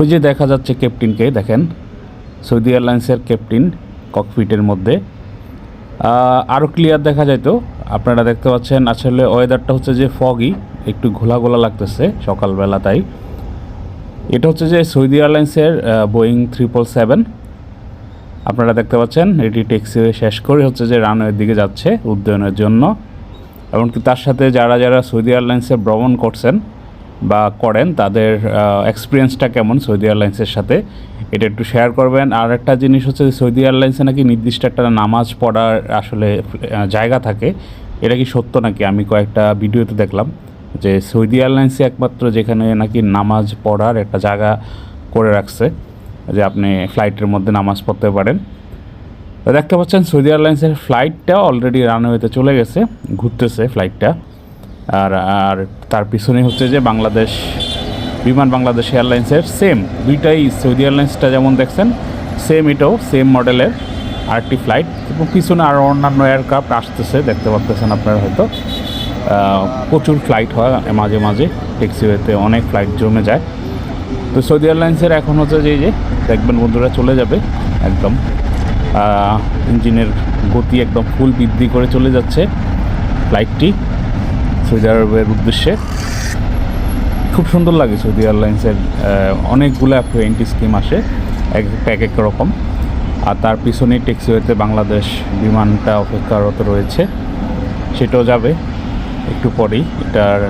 ওই যে দেখা যাচ্ছে ক্যাপ্টেনকে, দেখেন, সৌদি এয়ারলাইন্সের ক্যাপ্টিন ককপিটের মধ্যে। আরও ক্লিয়ার দেখা যায় তো, আপনারা দেখতে পাচ্ছেন আসলে ওয়েদারটা হচ্ছে যে ফগই একটু ঘোলা ঘোলা লাগতেছে সকালবেলা তাই। এটা হচ্ছে যে সৌদি এয়ারলাইন্সের বোয়িং ট্রিপল সেভেন আপনারা দেখতে পাচ্ছেন, এটি ট্যাক্সি শেষ করে হচ্ছে যে রানওয়ের দিকে যাচ্ছে উদ্যয়নের জন্য। এমনকি তার সাথে যারা যারা সৌদি এয়ারলাইন্সে ভ্রমণ করছেন বা করেন, তাদের এক্সপিরিয়েন্সটা কেমন সৌদি এয়ারলাইন্সের সাথে, এটা একটু শেয়ার করবেন। আর একটা জিনিস হচ্ছে সৌদি এয়ারলাইন্সে নাকি নির্দিষ্ট একটা নামাজ পড়ার আসলে জায়গা থাকে। এটা কি সত্য নাকি? আমি কয়েকটা ভিডিওতে দেখলাম যে, সৌদি এয়ারলাইন্সে একমাত্র যেখানে নাকি নামাজ পড়ার একটা জায়গা করে রাখছে, যে আপনি ফ্লাইটের মধ্যে নামাজ পড়তে পারেন। দেখতে পাচ্ছেন, সৌদি এয়ারলাইন্সের ফ্লাইটটা অলরেডি রানওয়েতে চলে গেছে, ঘুরতেছে ফ্লাইটটা আর আর তার পিছনে হচ্ছে যে বাংলাদেশ, বিমান বাংলাদেশ এয়ারলাইন্সের সেম দুইটাই সৌদি এয়ারলাইন্সটা যেমন দেখছেন সেম এটাও সেম মডেলের আরেকটি ফ্লাইট এবং পিছনে আরও অন্যান্য এয়ারক্রাফট আসতেছে, দেখতে পাচ্তেছেন আপনারা হয়তো। প্রচুর ফ্লাইট হয় মাঝে মাঝে ট্যাক্সিওয়েতে অনেক ফ্লাইট জমে যায়। তো সৌদি এয়ারলাইন্সের এখন হচ্ছে যে যে দেখবেন বন্ধুরা চলে যাবে একদম। ইঞ্জিনের গতি একদম ফুল বৃদ্ধি করে চলে যাচ্ছে ফ্লাইটটি সৌদি আরবের উদ্দেশ্যে। খুব সুন্দর লাগে সৌদি এয়ারলাইন্সের অনেকগুলো এন্টি স্কিম আসে, এক এক এক রকম। আর তার পিছনে ট্যাক্সিওয়েতে বাংলাদেশ বিমানটা অপেক্ষারত রয়েছে। সেটাও যাবে একটু পরেই। এটার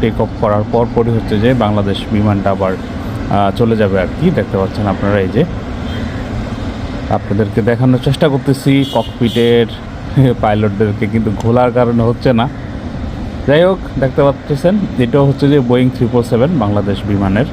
টেক অফ করার পর পরই হচ্ছে যে বাংলাদেশ বিমানটা আবার চলে যাবে আর কি। দেখতে পাচ্ছেন আপনারা এই যে। আপনাদেরকে দেখানোর চেষ্টা করতেছি। ককপিটের পাইলটদেরকে কিন্তু ঘোলার কারণে হচ্ছে না। যাই হোক দেখতে পাচ্ছেন এটাও হচ্ছে যে Boeing three four seven Bangladesh বিমানের।